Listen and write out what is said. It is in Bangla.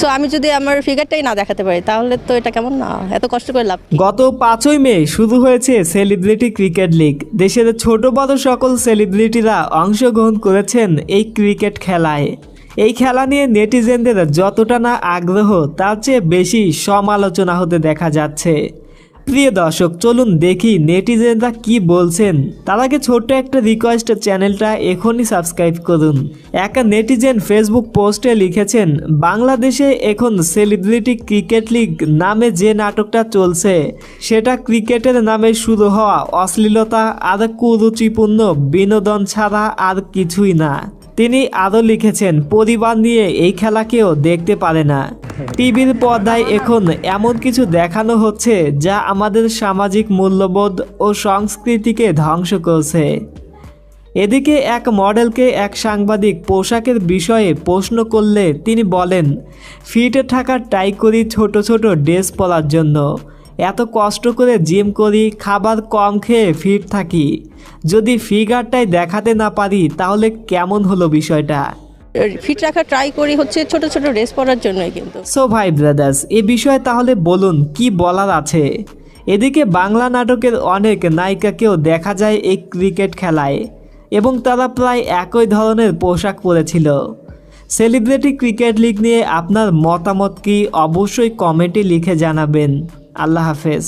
সো আমি যদি আমার ফিগারটাই না দেখাতে পারি, তাহলে তো এটা কেমন না? এত কষ্ট করে লাভ গত পাঁচই মে শুরু হয়েছে সেলিব্রিটি ক্রিকেট লিগ দেশের ছোট বড় সকল সেলিব্রিটিরা অংশগ্রহণ করেছেন এই ক্রিকেট খেলায়। এই খেলা নিয়ে নেটিজেনদের যতটা না আগ্রহ, তার চেয়ে বেশি সমালোচনা হতে দেখা যাচ্ছে। প্রিয় দর্শক, চলুন দেখি নেটিজেনরা কি বলছেন। তার আগে ছোট্ট একটা রিকোয়েস্ট চ্যানেলটা এখনই সাবস্ক্রাইব করুন। এক নেটিজেন ফেসবুক পোস্টে লিখেছেন, বাংলাদেশে এখন সেলিব্রিটি ক্রিকেট লিগ নামে যে নাটকটা চলছে, সেটা ক্রিকেটের নামে শুরু হওয়া অশ্লীলতা, আর কুরুচিপূর্ণ বিনোদন ছাড়া আর কিছুই না। তিনি আরও লিখেছেন, পরিবার নিয়ে এই খেলাকেও দেখতে পারে না। টিভির পর্দায় এখন এমন কিছু দেখানো হচ্ছে যা আমাদের সামাজিক মূল্যবোধ ও সংস্কৃতিকে ধ্বংস করছে। এদিকে এক মডেলকে এক সাংবাদিক পোশাকের বিষয়ে প্রশ্ন করলে তিনি বলেন, ফিটে থাকার টাই করি ছোট ছোট ড্রেস পরার জন্য। এত কষ্ট করে জিম করি, খাবার কম খেয়ে ফিট থাকি। যদি ফিগারটাই দেখাতে না পারি, তাহলে কেমন হলো বিষয়টা? ফিট রাখা ট্রাই করি হচ্ছে ছোট ছোট ড্রেস পরার জন্যই কিন্তু। সো ভাই ব্রাদার্স এ বিষয়ে তাহলে বলুন, কি বলার আছে? এদিকে বাংলা নাটকের অনেক নায়িকাকেও দেখা যায় এই ক্রিকেট খেলায়, এবং তারা প্রায় একই ধরনের পোশাক পরেছিল। সেলিব্রিটি ক্রিকেট লিগ নিয়ে আপনার মতামত কি? অবশ্যই কমেন্টে লিখে জানাবেন। আল্লাহ হাফেজ।